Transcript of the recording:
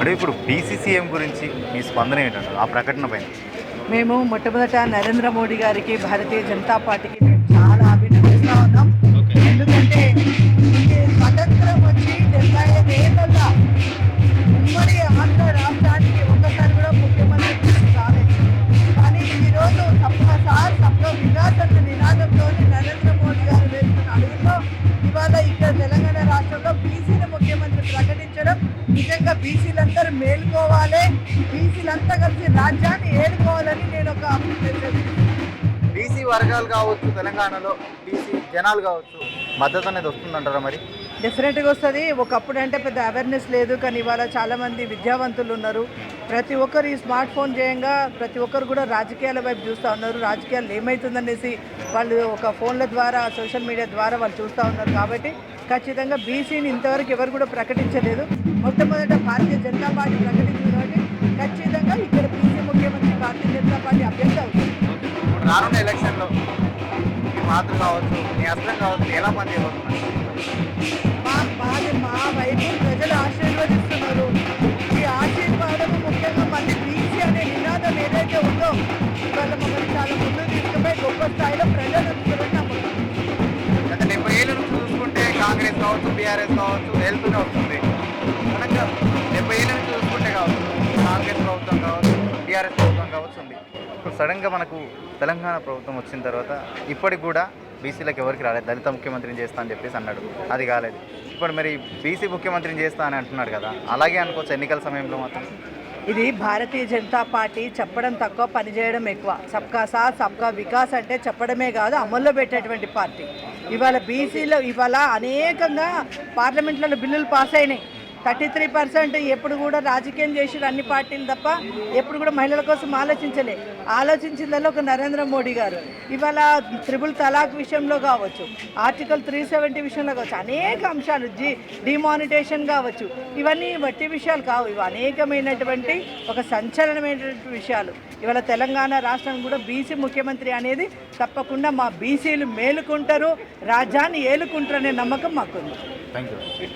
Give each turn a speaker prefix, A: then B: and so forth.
A: అంటే ఇప్పుడు బీసీసీఎం గురించి మీ స్పందన ఏంటంటారు ఆ ప్రకటన పైన.
B: మేము మొట్టమొదట నరేంద్ర మోడీ గారికి భారతీయ జనతా పార్టీకి నిజంగా బీసీలందరూ మేల్కోవాలి. బీసీలంతా కలిసి రాజ్యాన్ని ఏలుకోవాలని నేను ఒక
A: బీసీ వర్గాలు కావచ్చు తెలంగాణలో బీసీ జనాలు కావచ్చు మద్దతు అనేది వస్తుందంటారా మరి?
B: డెఫినెట్గా వస్తుంది. ఒకప్పుడు అంటే పెద్ద అవేర్నెస్ లేదు కానీ ఇవాళ చాలామంది విద్యావంతులు ఉన్నారు. ప్రతి ఒక్కరు ఈ స్మార్ట్ ఫోన్ చేయంగా ప్రతి ఒక్కరు కూడా రాజకీయాల వైపు చూస్తూ ఉన్నారు. రాజకీయాలు ఏమవుతుందనేసి వాళ్ళు ఒక ఫోన్ల ద్వారా సోషల్ మీడియా ద్వారా వాళ్ళు చూస్తూ ఉన్నారు కాబట్టి ఖచ్చితంగా బీసీని ఇంతవరకు ఎవరు కూడా ప్రకటించలేదు. మొట్టమొదట భారతీయ జనతా పార్టీ ప్రకటించింది కాబట్టి ఖచ్చితంగా ఇక్కడ బీసీ ముఖ్యమంత్రి భారతీయ జనతా పార్టీ అభ్యర్థి అవుతుంది
A: రానున్న ఎలక్షన్లో మీ మాతృ కావచ్చు మీ అర్థం కావచ్చు ఎలా
B: మాది మా వైపు
A: గత డెబ్బై ఏళ్ళ నుంచి చూసుకుంటే కాంగ్రెస్ కావచ్చు బీఆర్ఎస్ కావచ్చు వెళ్తూనే వస్తుంది. కనుక డెబ్బై ఏళ్ళ నుంచి చూసుకుంటే కావచ్చు కాంగ్రెస్ ప్రభుత్వం కావచ్చు బీఆర్ఎస్ ప్రభుత్వం కావచ్చు ఉంది. ఇప్పుడు సడన్గా మనకు తెలంగాణ ప్రభుత్వం వచ్చిన తర్వాత ఇప్పటికి కూడా బీసీలకు ఎవరికి రాలేదు. దళిత ముఖ్యమంత్రిని చేస్తా అని చెప్పేసి అన్నాడు. అది కాలేదు. ఇప్పుడు మరి బీసీ ముఖ్యమంత్రిని చేస్తా అని అంటున్నాడు కదా. అలాగే అనుకోవచ్చు ఎన్నికల సమయంలో మాత్రం?
B: ఇది భారతీయ జనతా పార్టీ చెప్పడం తక్కువ పనిచేయడం ఎక్కువ. సబ్కా సాత్ సబ్కా వికాస్ అంటే చెప్పడమే కాదు అమల్లో పెట్టేటువంటి పార్టీ. ఇవాళ బీసీలో ఇవాళ అనేకంగా పార్లమెంట్లలో బిల్లులు పాస్ అయినాయి. థర్టీ త్రీ పర్సెంట్ ఎప్పుడు కూడా రాజకీయం చేసిన అన్ని పార్టీలు తప్ప ఎప్పుడు కూడా మహిళల కోసం ఆలోచించలే. ఆలోచించిందల్లో ఒక నరేంద్ర మోడీ గారు. ఇవాళ త్రిబుల్ తలాక్ విషయంలో కావచ్చు ఆర్టికల్ త్రీ సెవెంటీ విషయంలో కావచ్చు అనేక అంశాలు జీ డిమానిటేషన్ కావచ్చు ఇవన్నీ వట్టి విషయాలు కావు. ఇవి అనేకమైనటువంటి ఒక సంచలనమైనటువంటి విషయాలు. ఇవాళ తెలంగాణ రాష్ట్రం కూడా బీసీ ముఖ్యమంత్రి అనేది తప్పకుండా మా బీసీలు మేలుకుంటారు రాజ్యాన్ని ఏలుకుంటారనే నమ్మకం మాకుంది.
A: Thank you